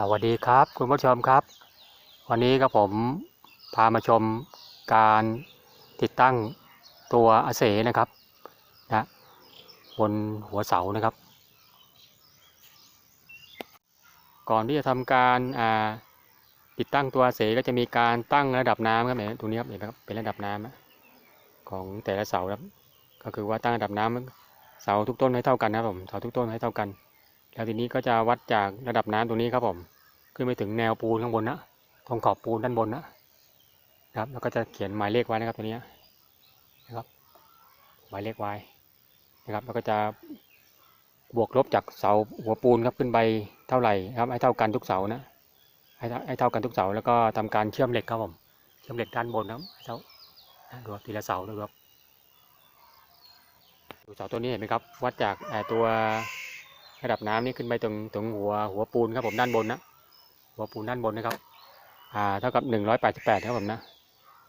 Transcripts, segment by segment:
สวัสดีครับคุณผู้ชมครับ วันนี้ครับผมพามาชมการติดตั้งตัวอาเสนะครับนะบนหัวเสานะครับ ก่อนที่จะทำการติดตั้งตัวอาเสก็จะมีการตั้งระดับน้ำครับเห็นไหมตรงนี้ครับเห็นไหมครับเป็นระดับน้ำของแต่ละเสาครับ ก็คือว่าตั้งระดับน้ำเสาทุกต้นให้เท่ากันนะครับผมเสาทุกต้นให้เท่ากัน แล้วทีนี้ก็จะวัดจากระดับน้ำตรงนี้ครับผม ขึ้นไปถึงแนวปูนข้างบนนะ ตรงขอบปูนด้านบนนะครับ แล้วก็จะเขียนหมายเลขไว้นะครับตัวนี้นะครับ หมายเลขไว้นะครับ แล้วก็จะบวกลบจากเสาหัวปูนครับขึ้นไปเท่าไหร่ครับให้เท่ากันทุกเสานะให้เท่าให้เท่ากันทุกเสาแล้วก็ทำการเชื่อมเหล็กครับผม เชื่อมเหล็กด้านบนนะให้เท่านะดูทีละเสาดูครับดูเสาตัวนี้เห็นไหมครับ วัดจากตัว ระดับน้ำนี่ขึ้นไปตรงตรงหัวหัวปูนครับผมด้านบนนะหัวปูนด้านบนนะครับ อ่าเท่ากับ188ครับผมนะ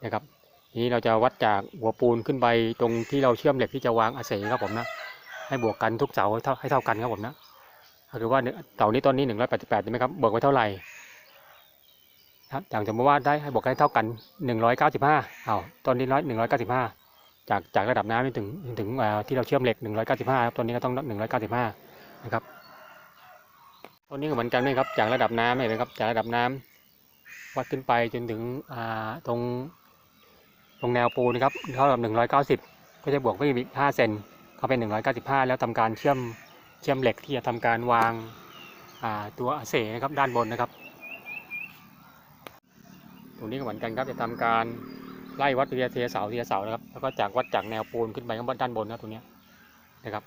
นะครับทีนี้เราจะวัดจากหัวปูนขึ้นไปตรงที่เราเชื่อมเหล็กที่จะวางอาเสครับผมนะให้บวกกันทุกเสาให้เท่าให้เท่ากันครับผมนะก็คือว่าเสานี้ต้นนี้188ใช่ไหมครับบวกไว้เท่าไหร่ครับอย่างสมมติว่าได้ให้บวกกันให้เท่ากัน195อ้าวต้นนี้ร้อย195จากจากระดับน้ำนี่ถึงถึงที่เราเชื่อมเหล็ก195ครับต้นนี้ก็ต้อง195ะครับต้นนี้ก็เหมือนกันนะครับ จากระดับน้ำเห็นไหมครับ จากระดับน้ำวัดขึ้นไปจนถึงตรงตรงแนวปูนนะครับเท่ากับ 190 ก็จะบวกไปอีก 5 เซนก็เป็น 195 แล้วทำการเชื่อมเชื่อมเหล็กที่จะทำการวางาตัวอาเสนะครับด้านบนนะครับ ตรงนี้ก็เหมือนกันครับจะทำการไล่วัดทีละทีละเสาทีละเสานะครับแล้วก็จากวัดจากแนวปูนขึ้นไปข้างบนด้านบนนะครับตรงนี้นะครับ